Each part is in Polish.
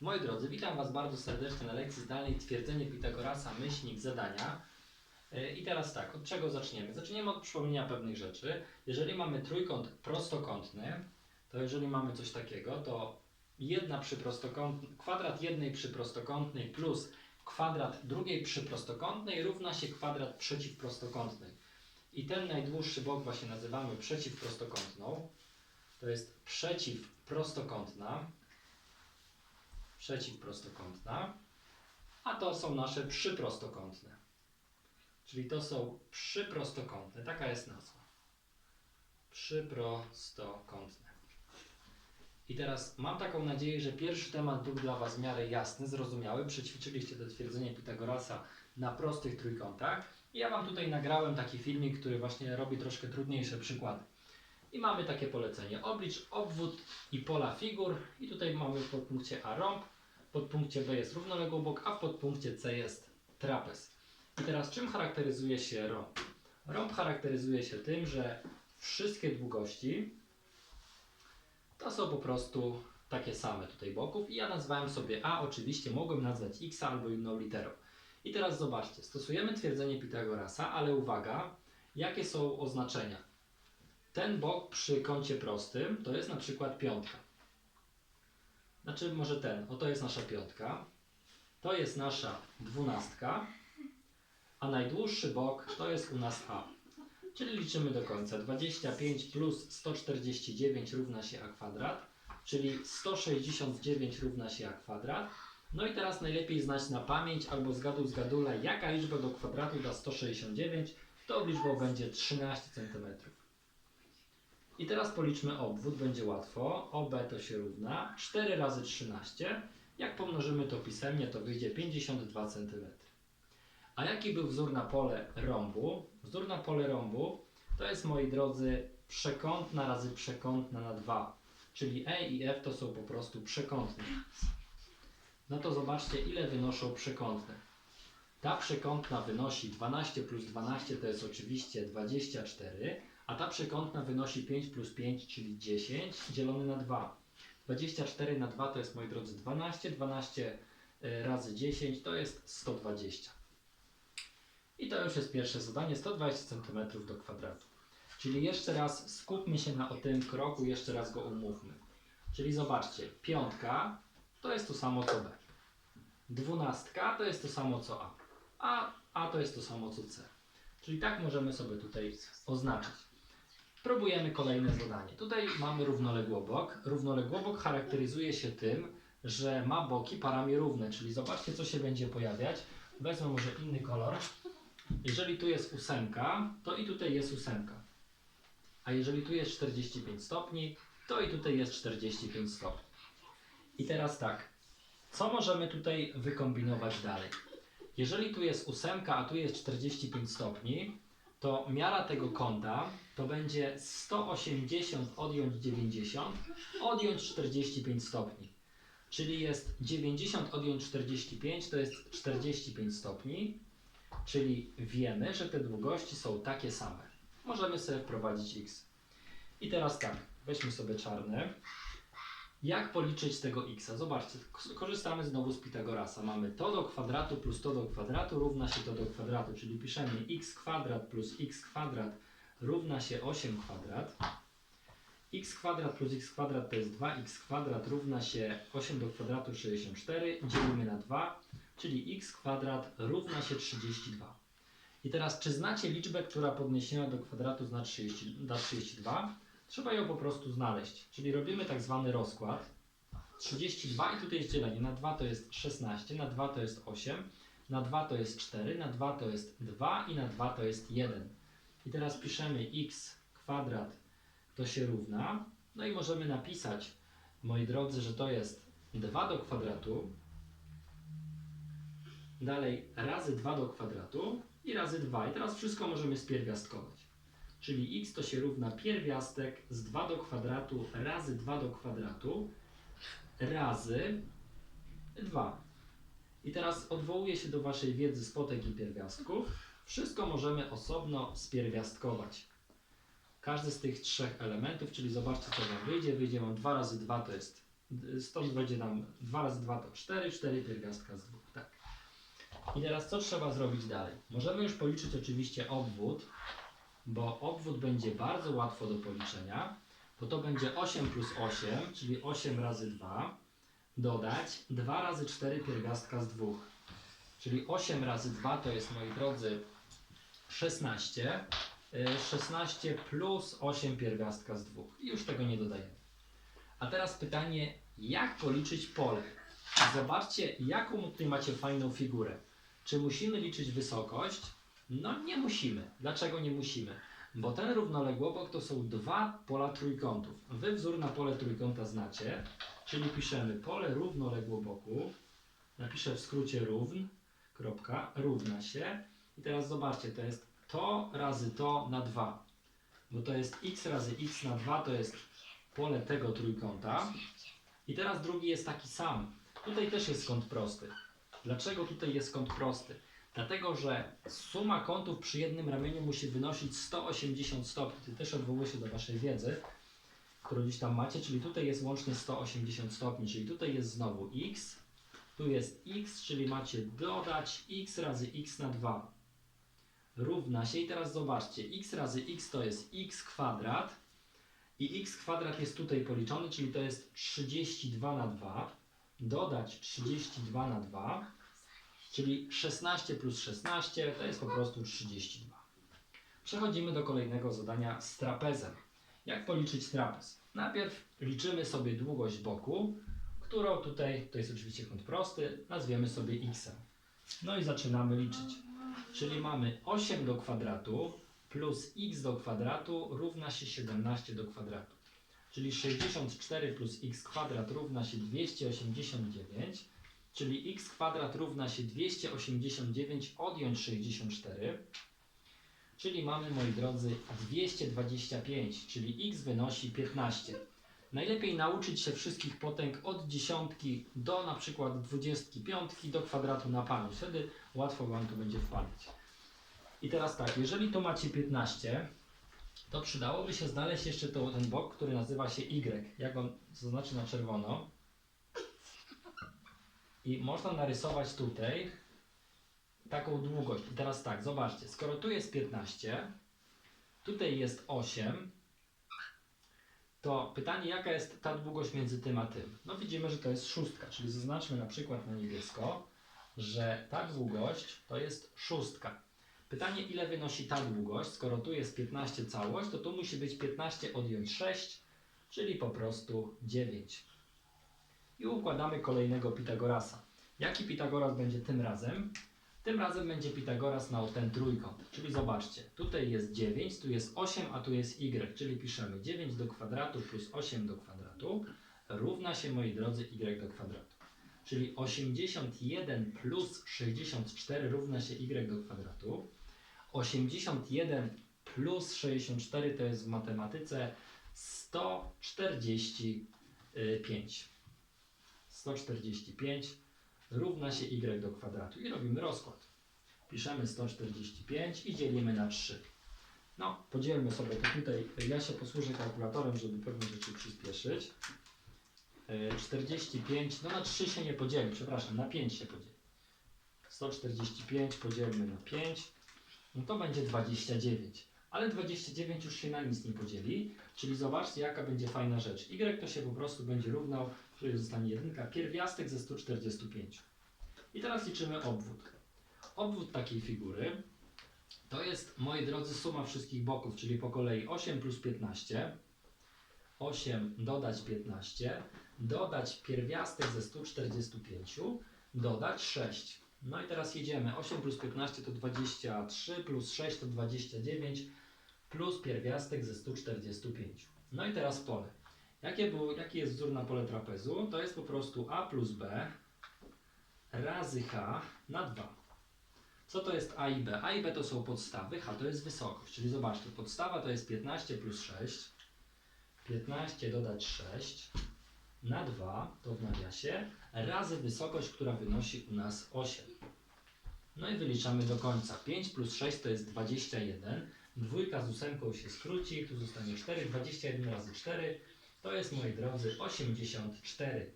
Moi drodzy, witam Was bardzo serdecznie na lekcji zdalnej Twierdzenie Pitagorasa, myślnik, zadania. E, I teraz tak, od czego zaczniemy? Zaczniemy od przypomnienia pewnych rzeczy. Jeżeli mamy trójkąt prostokątny, to jeżeli mamy coś takiego, to jedna przyprostokątna, kwadrat jednej przyprostokątnej plus kwadrat drugiej przyprostokątnej równa się kwadrat przeciwprostokątnej. I ten najdłuższy bok właśnie nazywamy przeciwprostokątną. To jest przeciwprostokątna przeciwprostokątna, a to są nasze przyprostokątne. Czyli to są przyprostokątne, taka jest nazwa. Przyprostokątne. I teraz mam taką nadzieję, że pierwszy temat był dla Was w miarę jasny, zrozumiały. Przećwiczyliście to twierdzenie Pitagorasa na prostych trójkątach. I ja Wam tutaj nagrałem taki filmik, który właśnie robi troszkę trudniejsze przykłady. I mamy takie polecenie. Oblicz obwód i pola figur. I tutaj mamy w podpunkcie A rąb, w podpunkcie B jest równoległobok, a w podpunkcie C jest trapez. I teraz czym charakteryzuje się rąb? Rąb charakteryzuje się tym, że wszystkie długości to są po prostu takie same tutaj boków. I ja nazwałem sobie A, oczywiście mogłem nazwać X albo inną literą. I teraz zobaczcie, stosujemy twierdzenie Pitagorasa, ale uwaga, jakie są oznaczenia? Ten bok przy kącie prostym to jest na przykład piątka. Znaczy może ten, oto jest nasza piątka, to jest nasza dwunastka, a najdłuższy bok to jest u nas A. Czyli liczymy do końca. 25 plus 149 równa się A kwadrat, czyli 169 równa się A kwadrat. No i teraz najlepiej znać na pamięć albo zgaduj zgadula, jaka liczba do kwadratu da 169, to liczbą będzie 13 cm. I teraz policzmy obwód, będzie łatwo. OB to się równa 4 razy 13. Jak pomnożymy to pisemnie, to wyjdzie 52 cm. A jaki był wzór na pole rąbu? Wzór na pole rąbu to jest, moi drodzy, przekątna razy przekątna na 2. Czyli E i F to są po prostu przekątne. No to zobaczcie, ile wynoszą przekątne. Ta przekątna wynosi 12 plus 12 to jest oczywiście 24, a ta przekątna wynosi 5 plus 5, czyli 10, dzielone na 2. 24 na 2 to jest, moi drodzy, 12. 12 e, razy 10 to jest 120. I to już jest pierwsze zadanie, 120 cm do kwadratu. Czyli jeszcze raz skupmy się na o tym kroku, jeszcze raz go umówmy. Czyli zobaczcie, piątka to jest to samo co B. Dwunastka to jest to samo co A. A A to jest to samo co C. Czyli tak możemy sobie tutaj oznaczyć. Próbujemy kolejne zadanie. Tutaj mamy równoległobok. Równoległobok charakteryzuje się tym, że ma boki parami równe, czyli zobaczcie co się będzie pojawiać. Wezmę może inny kolor. Jeżeli tu jest ósemka, to i tutaj jest ósemka. A jeżeli tu jest 45 stopni, to i tutaj jest 45 stopni. I teraz tak, co możemy tutaj wykombinować dalej? Jeżeli tu jest ósemka, a tu jest 45 stopni, to miara tego kąta to będzie 180 odjąć 90, odjąć 45 stopni. Czyli jest 90 odjąć 45 to jest 45 stopni, czyli wiemy, że te długości są takie same. Możemy sobie wprowadzić x. I teraz tak, weźmy sobie czarne. Jak policzyć tego x? Zobaczcie, korzystamy znowu z Pitagorasa. Mamy to do kwadratu plus to do kwadratu równa się to do kwadratu, czyli piszemy x kwadrat plus x kwadrat równa się 8 kwadrat. x kwadrat plus x kwadrat to jest 2x kwadrat równa się 8 do kwadratu 64. Dzielimy na 2, czyli x kwadrat równa się 32. I teraz, czy znacie liczbę, która podniesiona do kwadratu zna 30, da 32? Trzeba ją po prostu znaleźć. Czyli robimy tak zwany rozkład. 32 i tutaj jest dzielenie. Na 2 to jest 16, na 2 to jest 8, na 2 to jest 4, na 2 to jest 2 i na 2 to jest 1. I teraz piszemy x kwadrat to się równa. No i możemy napisać, moi drodzy, że to jest 2 do kwadratu. Dalej razy 2 do kwadratu i razy 2. I teraz wszystko możemy spierwiastkować. Czyli x to się równa pierwiastek z 2 do kwadratu razy 2 do kwadratu razy 2. I teraz odwołuję się do Waszej wiedzy z potek i pierwiastków. Wszystko możemy osobno spierwiastkować. Każdy z tych trzech elementów, czyli zobaczcie co Wam wyjdzie. Wyjdzie Wam 2 razy 2 to jest stąd będzie nam 2 razy 2 to 4, 4 pierwiastka z 2, tak. I teraz co trzeba zrobić dalej? Możemy już policzyć oczywiście obwód, bo obwód będzie bardzo łatwo do policzenia, bo to będzie 8 plus 8, czyli 8 razy 2, dodać 2 razy 4 pierwiastka z 2. Czyli 8 razy 2 to jest, moi drodzy, 16. Y, 16 plus 8 pierwiastka z 2. I już tego nie dodajemy. A teraz pytanie, jak policzyć pole? Zobaczcie, jaką tutaj macie fajną figurę. Czy musimy liczyć wysokość? No nie musimy. Dlaczego nie musimy? Bo ten równoległobok to są dwa pola trójkątów. Wy wzór na pole trójkąta znacie, czyli piszemy pole równoległoboku, napiszę w skrócie równ, kropka, równa się. I teraz zobaczcie, to jest to razy to na 2. Bo to jest x razy x na 2, to jest pole tego trójkąta. I teraz drugi jest taki sam. Tutaj też jest kąt prosty. Dlaczego tutaj jest kąt prosty? Dlatego, że suma kątów przy jednym ramieniu musi wynosić 180 stopni. To też odwołuje się do Waszej wiedzy, którą gdzieś tam macie, czyli tutaj jest łącznie 180 stopni, czyli tutaj jest znowu x, tu jest x, czyli macie dodać x razy x na 2 równa się i teraz zobaczcie, x razy x to jest x kwadrat i x kwadrat jest tutaj policzony, czyli to jest 32 na 2 dodać 32 na 2 czyli 16 plus 16 to jest po prostu 32. Przechodzimy do kolejnego zadania z trapezem. Jak policzyć trapez? Najpierw liczymy sobie długość boku, którą tutaj, to jest oczywiście kąt prosty, nazwiemy sobie x. No i zaczynamy liczyć. Czyli mamy 8 do kwadratu plus x do kwadratu równa się 17 do kwadratu. Czyli 64 plus x kwadrat równa się 289, czyli x kwadrat równa się 289 odjąć 64, czyli mamy, moi drodzy, 225, czyli x wynosi 15. Najlepiej nauczyć się wszystkich potęg od dziesiątki do na przykład 25 do kwadratu na pamięć. Wtedy łatwo Wam to będzie wpadać. I teraz tak, jeżeli tu macie 15, to przydałoby się znaleźć jeszcze to, ten bok, który nazywa się y. Jak on zaznaczy na czerwono. I można narysować tutaj taką długość. I teraz tak, zobaczcie, skoro tu jest 15, tutaj jest 8, to pytanie, jaka jest ta długość między tym a tym? No widzimy, że to jest szóstka, czyli zaznaczmy na przykład na niebiesko, że ta długość to jest szóstka. Pytanie, ile wynosi ta długość? Skoro tu jest 15 całość, to tu musi być 15 odjąć 6, czyli po prostu 9. I układamy kolejnego Pitagorasa. Jaki Pitagoras będzie tym razem? Tym razem będzie Pitagoras na ten trójkąt. Czyli zobaczcie, tutaj jest 9, tu jest 8, a tu jest y, czyli piszemy 9 do kwadratu plus 8 do kwadratu równa się, moi drodzy, y do kwadratu. Czyli 81 plus 64 równa się y do kwadratu. 81 plus 64 to jest w matematyce 145. 145 równa się y do kwadratu. I robimy rozkład. Piszemy 145 i dzielimy na 3. No, podzielmy sobie to tutaj. Ja się posłużę kalkulatorem, żeby pewne rzeczy przyspieszyć. Yy, 45, no na 3 się nie podzieli, przepraszam, na 5 się podzieli. 145 podzielmy na 5, no to będzie 29. Ale 29 już się na nic nie podzieli, czyli zobaczcie jaka będzie fajna rzecz. Y to się po prostu będzie równał, czyli zostanie jedynka, pierwiastek ze 145. I teraz liczymy obwód. Obwód takiej figury to jest, moi drodzy, suma wszystkich boków, czyli po kolei 8 plus 15, 8 dodać 15, dodać pierwiastek ze 145, dodać 6. No i teraz jedziemy. 8 plus 15 to 23, plus 6 to 29, plus pierwiastek ze 145. No i teraz pole. Jakie było, jaki jest wzór na pole trapezu? To jest po prostu a plus b razy h na 2. Co to jest a i b? A i b to są podstawy, h to jest wysokość. Czyli zobaczcie, podstawa to jest 15 plus 6, 15 dodać 6 na 2, to w nawiasie, razy wysokość, która wynosi u nas 8. No i wyliczamy do końca. 5 plus 6 to jest 21. Dwójka z ósemką się skróci, tu zostanie 4. 21 razy 4 To jest, moi drodzy, 84.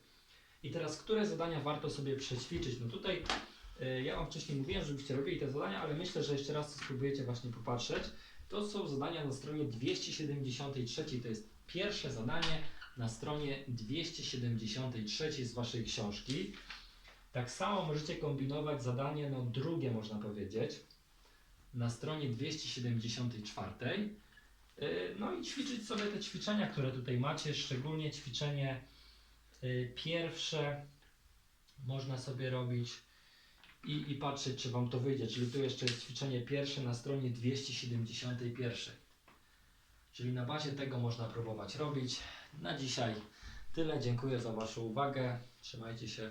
I teraz, które zadania warto sobie przećwiczyć? No tutaj y, ja Wam wcześniej mówiłem, żebyście robili te zadania, ale myślę, że jeszcze raz spróbujecie właśnie popatrzeć. To są zadania na stronie 273. To jest pierwsze zadanie na stronie 273 z Waszej książki. Tak samo możecie kombinować zadanie, no drugie można powiedzieć, na stronie 274. Yy, No i ćwiczyć sobie te ćwiczenia, które tutaj macie, szczególnie ćwiczenie yy, pierwsze można sobie robić i, i patrzeć, czy Wam to wyjdzie. Czyli tu jeszcze jest ćwiczenie pierwsze na stronie 271. Czyli na bazie tego można próbować robić. Na dzisiaj tyle. Dziękuję za Waszą uwagę. Trzymajcie się.